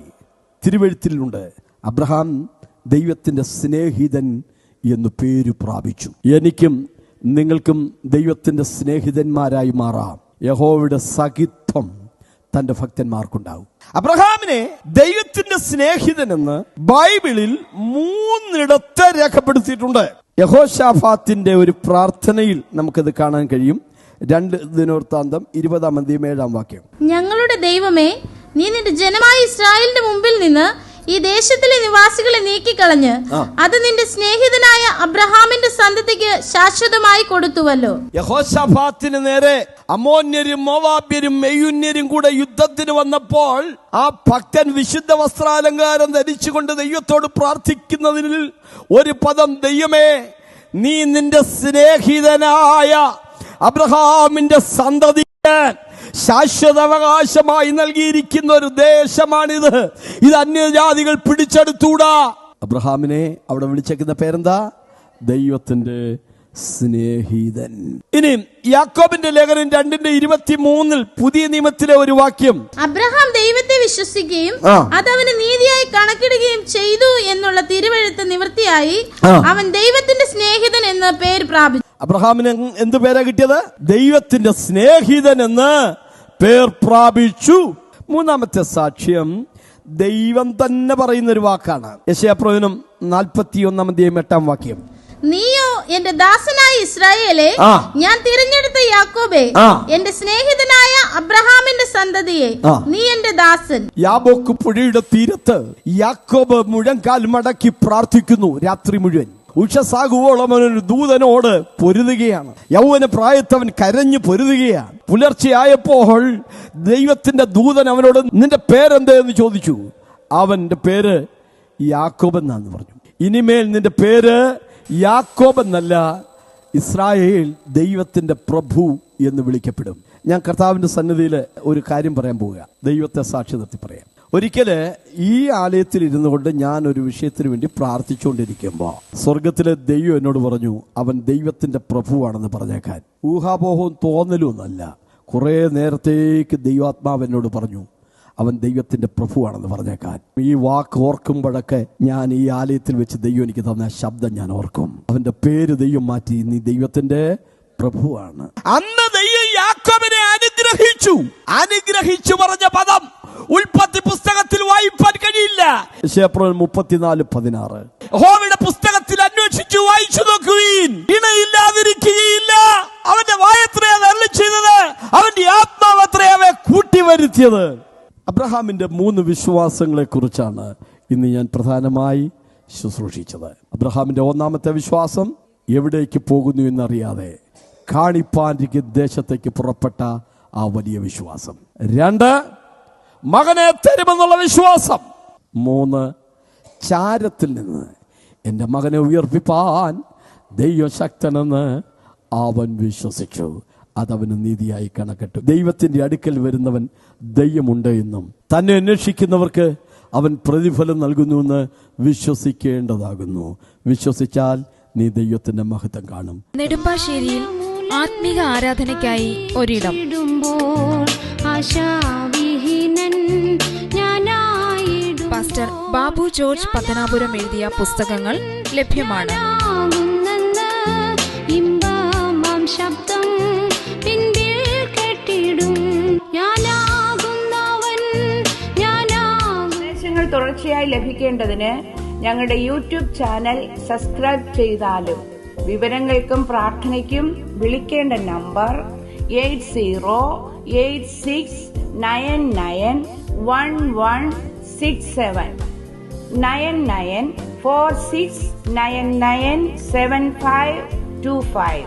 തിരുവഴുത്തിലുണ്ട്. അബ്രഹാം ദൈവത്തിന്റെ സ്നേഹിതൻ എന്ന് പേര് പ്രാപിച്ചു. എനിക്കും നിങ്ങൾക്കും ദൈവത്തിന്റെ സ്നേഹിതന്മാരായി മാറാം. യഹോവയുടെ സഖിത്വം തന്റെ ഭക്തന്മാർക്കുണ്ടാവും. അബ്രഹാമിനെ ദൈവത്തിന്റെ സ്നേഹിതൻ എന്ന് ബൈബിളിൽ മൂന്നിടത്ത് രേഖപ്പെടുത്തിയിട്ടുണ്ട്. യഹോഷാഫാത്തിന്റെ ഒരു പ്രാർത്ഥനയിൽ നമുക്കത് കാണാൻ കഴിയും. രണ്ട് ദിനവൃത്താന്തം ഇരുപതാം അന്ത്യം ഏഴാം വാക്യം. ഞങ്ങളുടെ ദൈവമേ നീ നിന്റെ ജനമായ ഇസ്രായേലിന്റെ മുമ്പിൽ നിന്ന് ഈ ദേശത്തിലെ നിവാസികളെ നീക്കിക്കളഞ്ഞ്. അത് നിന്റെ സ്നേഹിതനായ അബ്രഹാമിന്റെ സന്തതിക്ക് ശാശ്വതമായി കൊടുത്തുവല്ലോ യഹോസഫാത്തിന് നേരെ അമോന്യരും മോവാബ്യരും മെയ്യുന്യരും കൂടെ യുദ്ധത്തിന് വന്നപ്പോൾ ആ ഭക്തൻ വിശുദ്ധ വസ്ത്രാലങ്കാരം ധരിച്ചുകൊണ്ട് ദൈവത്തോട് പ്രാർത്ഥിക്കുന്നതിൽ ഒരു പദം ദൈവമേ നീ നിന്റെ സ്നേഹിതനായ അബ്രഹാമിന്റെ സന്തതിക്ക് ശാശ്വതാവകാശമായി നൽകിയിരിക്കുന്ന ഒരു ദേശമാണിത്. ഇത് അന്യജാതികൾ പിടിച്ചെടുത്തൂടാ. അബ്രഹാമിനെ അവിടെ വിളിച്ചേക്കുന്ന പേരെന്താ? ദൈവത്തിന്റെ സ്നേഹിതൻ. ഇനി യാക്കോബിന്റെ ലേഖനം രണ്ടിന്റെ ഇരുപത്തി മൂന്നിൽ പുതിയ നിയമത്തിലെ ഒരു വാക്യം. അബ്രഹാം ദൈവത്തെ വിശ്വസിക്കുകയും. അത് അവന് നീതിയായി കണക്കിടുകയും ചെയ്തു എന്നുള്ള തിരുവഴുത്ത് നിവൃത്തിയായി അവൻ ദൈവത്തിന്റെ സ്നേഹിതൻ എന്ന പേര് പ്രാപിച്ചു. അബ്രഹാമിന് എന്ത് പേരാ കിട്ടിയത്? ദൈവത്തിന്റെ സ്നേഹിതൻ എന്ന്. പേർ പ്രാപിച്ചു. മൂന്നാമത്തെ സാക്ഷ്യം ദൈവം തന്നെ പറയുന്ന ഒരു വാക്കാണ്. യശയപ്രവചനം നാൽപ്പത്തി ഒന്നാം അധ്യായം എട്ടാം വാക്യം. നീയോ എന്റെ ദാസനായ ഇസ്രായേലെ ഞാൻ തിരഞ്ഞെടുത്ത യാക്കോബെ. എന്റെ സ്നേഹിതനായ അബ്രഹാമിന്റെ സന്തതിയെ നീ എന്റെ ദാസൻ. യാബോക്ക് പുഴയുടെ തീരത്ത് യാക്കോബ് മുഴങ്കാൽ മടക്കി പ്രാർത്ഥിക്കുന്നു രാത്രി മുഴുവൻ. ഉഷസാകുവോളം അവനൊരു ദൂതനോട് പൊരുതുകയാണ്. യൗവന പ്രായത്തവൻ കരഞ്ഞു പൊരുതുകയാണ്. പുലർച്ചെയായപ്പോൾ ദൈവത്തിന്റെ ദൂതൻ അവനോട് നിന്റെ പേരെന്ത് എന്ന് ചോദിച്ചു അവന്റെ പേര് യാക്കോബ് എന്നാന്ന് പറഞ്ഞു. ഇനിമേൽ നിന്റെ പേര് യാക്കോബ് എന്നല്ല ഇസ്രായേൽ ദൈവത്തിന്റെ പ്രഭു എന്ന് വിളിക്കപ്പെടും. ഞാൻ കർത്താവിന്റെ സന്നിധിയിൽ ഒരു കാര്യം പറയാൻ പോവുക ദൈവത്തെ സാക്ഷി നിർത്തി പറയാം. ഒരിക്കൽ ഈ ആലയത്തിൽ ഇരുന്നു കൊണ്ട് ഞാൻ ഒരു വിഷയത്തിന് വേണ്ടി പ്രാർത്ഥിച്ചുകൊണ്ടിരിക്കുമ്പോൾ സ്വർഗത്തിലെ ദൈവം എന്നോട് പറഞ്ഞു അവൻ ദൈവത്തിന്റെ പ്രഭുവാണെന്ന് പറഞ്ഞേക്കാൻ. ഊഹാപോഹവും തോന്നലും ഒന്നല്ല. കുറെ നേരത്തേക്ക് ദൈവാത്മാവ് എന്നോട് പറഞ്ഞു അവൻ ദൈവത്തിന്റെ പ്രഭുവാണെന്ന് പറഞ്ഞേക്കാൻ. ഈ വാക്ക് ഓർക്കുമ്പോഴൊക്കെ ഞാൻ ഈ ആലയത്തിൽ വെച്ച് ദൈവം എനിക്ക് തന്ന ശബ്ദം ഞാൻ ഓർക്കും. അവന്റെ പേര് ദൈവം മാറ്റി നീ ദൈവത്തിന്റെ പ്രഭുവാണ്. അന്ന് ദൈവം യാക്കോബിനെ അനുഗ്രഹിച്ചു. അനുഗ്രഹിച്ചു പറഞ്ഞ പദം ഉൽപ്പത്തി പുസ്തകത്തിൽ വായിപ്പാൻ കഴിയില്ല. മുപ്പത്തിനാല് പതിനാറ്. ഹോമിയുടെ പുസ്തകത്തിൽ അന്വേഷിച്ചു വായിച്ചു നോക്കുവീൻ ഇണയില്ലാതിരിക്കുകയില്ല. അവന്റെ വായത്രയാണ് അരളി ചെയ്തത് അവന്റെ ആത്മാവത്രയാവെ കൂട്ടി വരുത്തിയത് അബ്രഹാമിന്റെ മൂന്ന് വിശ്വാസങ്ങളെ കുറിച്ചാണ് ഇന്ന് ഞാൻ പ്രധാനമായി ശുശ്രൂഷിച്ചത്. അബ്രഹാമിന്റെ ഒന്നാമത്തെ വിശ്വാസം എവിടേക്ക് പോകുന്നു എന്നറിയാതെ കാണിപ്പാൻക്ക് ദേശത്തേക്ക് പുറപ്പെട്ട ആ വലിയ വിശ്വാസം. രണ്ട് മകനെ തരുമെന്നുള്ള വിശ്വാസം. മൂന്ന് ചാരത്തിൽ നിന്ന് എന്റെ മകനെ ഉയർപ്പിപ്പാൻ ദൈവശക്തനെന്ന് അവൻ വിശ്വസിച്ചു. അതവന് നീതിയായി കണക്കിട്ടു. ദൈവത്തിന്റെ അടുക്കൽ വരുന്നവൻ ദൈവമുണ്ട് എന്നും തന്നെ അന്വേഷിക്കുന്നവർക്ക് അവൻ പ്രതിഫലം നൽകുന്നുവെന്ന് വിശ്വസിക്കേണ്ടതാകുന്നു. വിശ്വസിച്ചാൽ നീ ദൈവത്തിന്റെ മഹത്വം കാണും. നെടുമ്പാശ്ശേരിയിൽ ആത്മീക ആരാധനയ്ക്കായി ഒരിടം. പാസ്റ്റർ ബാബു ജോർജ് പത്തനാപുരം എഴുതിയ പുസ്തകങ്ങൾ ലഭ്യമാണ്. ശബ്ദം കെട്ടിടും. ഞാനാകുന്നവൻ തുടർച്ചയായി ലഭിക്കേണ്ടതിന് ഞങ്ങളുടെ യൂട്യൂബ് ചാനൽ സബ്സ്ക്രൈബ് ചെയ്താലും വിവരങ്ങൾക്കും പ്രാർത്ഥനയ്ക്കും വിളിക്കേണ്ട number eight zero eight six nine nine one one six seven. Nine nine four six nine nine seven five two five.